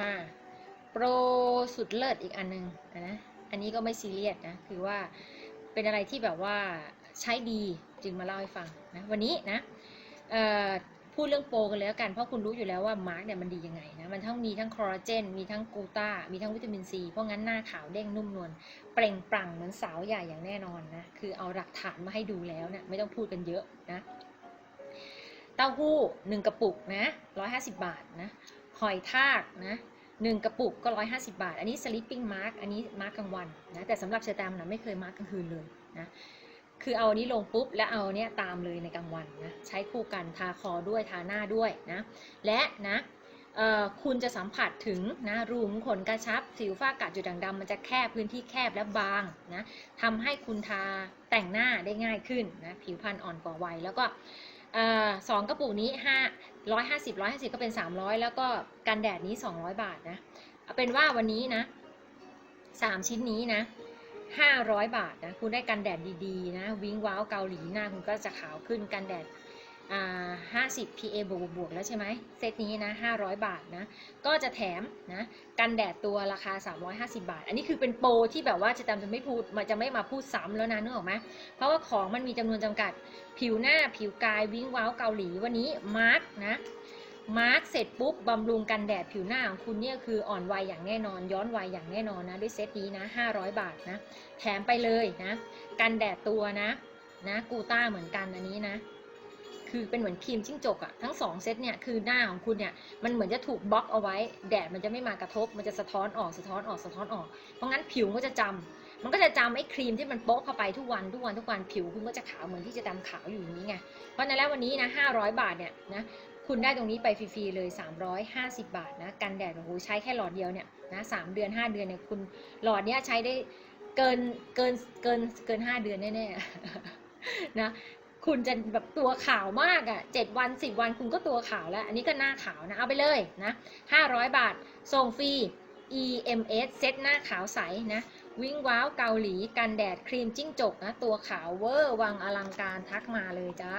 มาโปรสุดเลิศอีกอันหนึงนะอันนี้ก็ไม่ซีเรียสนะ คือว่าเป็นอะไรที่แบบว่าใช้ดีจึงมาเล่าให้ฟังนะวันนี้นะพูดเรื่องโปรกันเลยแล้วกัน เพราะคุณรู้อยู่แล้วว่ามาร์กเนี่ยมันดียังไงนะมันทั้งมีทั้งคอลลาเจน มีทั้งกูตามีทั้งวิตามินซี เพราะงั้นหน้าขาวเด้งนุ่มนวลเปล่งปลั่งเหมือนสาวใหญ่อย่างแน่นอนนะ คือเอาหลักฐานมาให้ดูแล้วเนี่ยไม่ต้องพูดกันเยอะนะ เต้าหู้หนึ่งกระปุกนะร้อยห้าสิบาทนะ หอยทากนะหนึ่งกระปุกก็ร้อยห้าสิบาท อันนี้ sleeping mask อันนี้มาร์กกลางวันนะแต่สำหรับเชอร์แตมนะไม่เคยมาร์กกลางคืนเลยนะคือเอาอันนี้ลงปุ๊บ แล้วเอาเนี้ยตามเลยในกลางวันนะใช้คู่กันทาคอด้วยทาหน้าด้วยนะและนะเอ่อคุณจะสัมผัสถึงนะรูขุมขนกระชับ สิวฝ้ากระจุดด่างดำมันจะแคบพื้นที่แคบและบางนะทำให้คุณทาแต่งหน้าได้ง่ายขึ้นนะผิวพรรณอ่อนกว่าวัยแล้วก็ สองกระปุกนี้ห้าร้อยห้าสิบร้อยห้าสิบก็เป็นสามร้อยแล้วก็กันแดดนี้สองร้อยบาทนะ เอาเป็นว่าวันนี้นะสามชิ้นนี้นะห้าร้อยบาทนะ คุณได้กันแดดดีๆนะ วิงว้าวเกาหลีหน้าคุณก็จะขาวขึ้นกันแดด ห้าสิบ PA บวกบวกแล้วใช่ไหมเซตนี้นะห้าร้อยบาทนะ ก็จะแถมนะกันแดดตัวราคา 350 บาท อันนี้คือเป็นโปรที่แบบว่าจะจำจะไม่พูดมันจะไม่มาพูดซ้ำแล้วนะนึกออกไหมเพราะว่าของมันมีจำนวนจำกัดผิวหน้าผิวกายวิ้งว้าวเกาหลีวันนี้มาร์กนะมาร์กเสร็จปุ๊บบำรุงกันแดดผิวหน้าของคุณเนี่ยคืออ่อนวัยอย่างแน่นอน ย้อนวัยอย่างแน่นอนนะด้วยเซตนี้นะ 500 บาทนะ แถมไปเลยนะ กันแดดตัวนะนะกูต้าเหมือนกันอันนี้นะ คือเป็นเหมือนครีมจิ้งจกอะทั้งสองเซตเนี่ยคือหน้าของคุณเนี่ยมันเหมือนจะถูกบล็อกเอาไว้ แดดมันจะไม่มากระทบ มันจะสะท้อนออกสะท้อนออกสะท้อนออก เพราะงั้นผิวก็จะจำมันก็จะจำไอ้ครีมที่มันโป๊ะเข้าไปทุกวันทุกวันทุกวันผิวคุณก็จะขาวเหมือนที่จะดำขาวอยู่อย่างนี้ไงเพราะนั้นแล้ววันนี้นะ500 บาทเนี่ยนะคุณได้ตรงนี้ไปฟรีๆเลย 350 บาทนะกันแดดโอ้โหใช้แค่หลอดเดียวเนี่ยนะสามเดือน 5 เดือนเนี่ยคุณหลอดเนี้ยใช้ได้เกินเกินเกินเกิน 5 เดือนแน่ๆนะ คุณจะแบบตัวขาวมากอะ่ะเจ็ดวันสิบวันคุณก็ตัวขาวแล้ว อันนี้ก็หน้าขาวนะ เอาไปเลยนะห้าร้อยบาท ส่งฟรี EMS เซตหน้าขาวใสนะ วิ่งว้าวเกาหลี กันแดดครีมจิ้งจกนะ ตัวขาวเวอร์ วังอลังการทักมาเลยจ้า